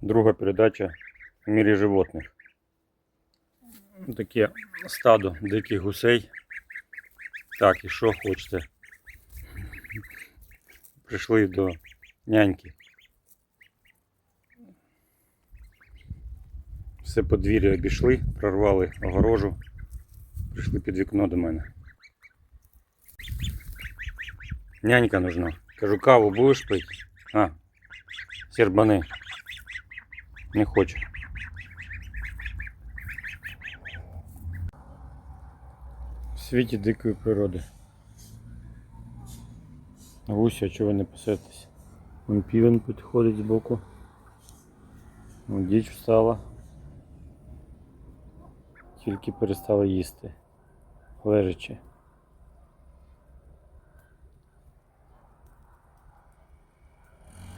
Друга передача в мірі животних. Таке стадо диких гусей. Так, і що хочете? Прийшли до няньки. Все подвір'я обійшли, прорвали огорожу, прийшли під вікно до мене. Нянька нужна. Кажу, каву будеш пити? А, сербани. Не хоче. В світі дикої природи. Гуся, чого не пасетесь? Вон півень підходить збоку. Вон діч встала. Тільки перестала їсти. Лежачи.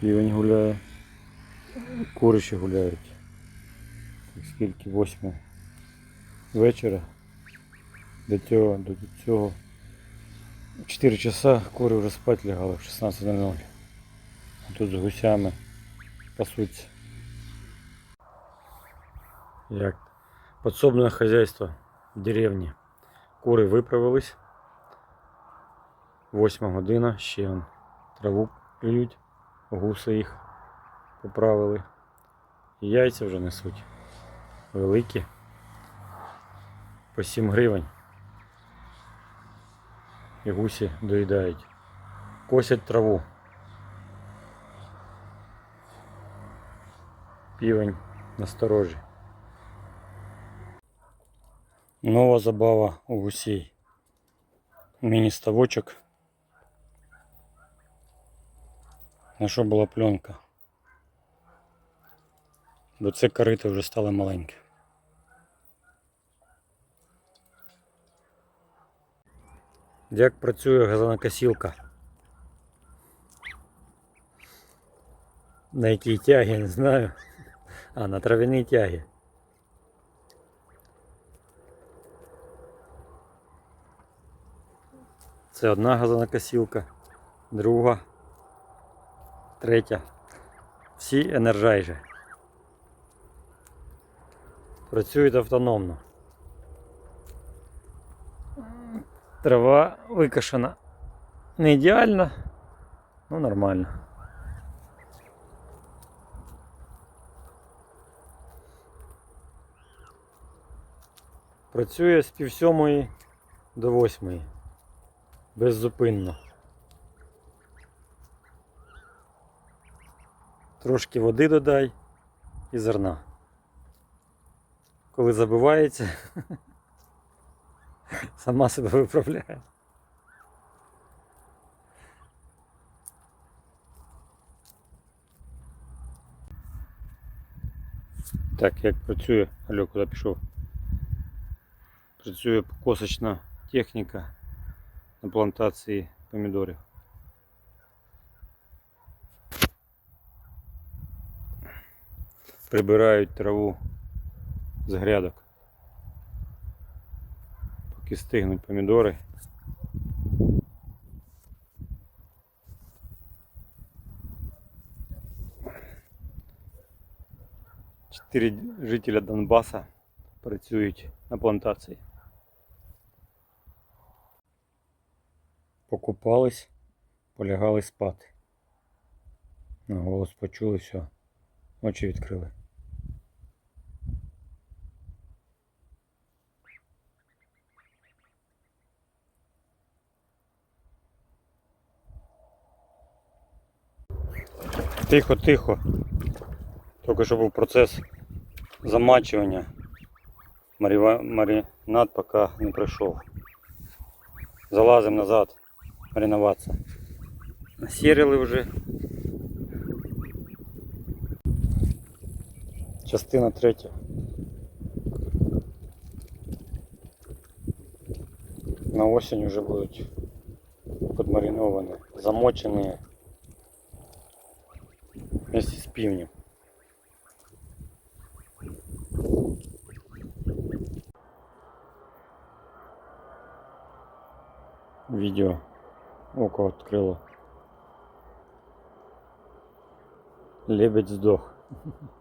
Півень гуляє. Кури ще гуляють. Скільки восьма вечора. До цього, до цього. 4 часа кури вже спать лягали в 16.00. А тут з гусями пасуться. Як подсобное хозяйство в деревні. Кури виправились. Восьма година, ще траву клюють, гуси їх поправили. І яйця вже несуть. Великі. По 7 гривень. І гусі доїдають. Косять траву. Півень насторожі. Нова забава у гусей. Міні-ставочок. На що була пленка? Бо це корито вже стало маленьке. Як працює газонокосілка? На якій тягі, не знаю. А, на травяній тягі. Це одна газонокосілка, друга, третя. Всі енерджайжі. Працюють автономно. Трава викошена. Не ідеально, ну нормально. Працює з пів сьомої до восьмої. Беззупинно. Трошки води додай і зерна. Коли забивається, сама себе виправляє. Так, як працює, алло, куди пішов? Працює косочна техніка на плантації помідорів. Прибирають траву З грядок. Поки стигнуть помідори. Чотири жителя Донбаса працюють на плантації. Покупались, полягали спати. На голос почули, все, очі відкрили. Тихо, тихо. Тільки що був процес замачування. Маринад поки не пройшов. Залазимо назад маринуватися. Насірили вже. Частина третя. На осінь вже будуть подмариновані, замочені вместе с півнем. Видео око открыло. Лебедь сдох.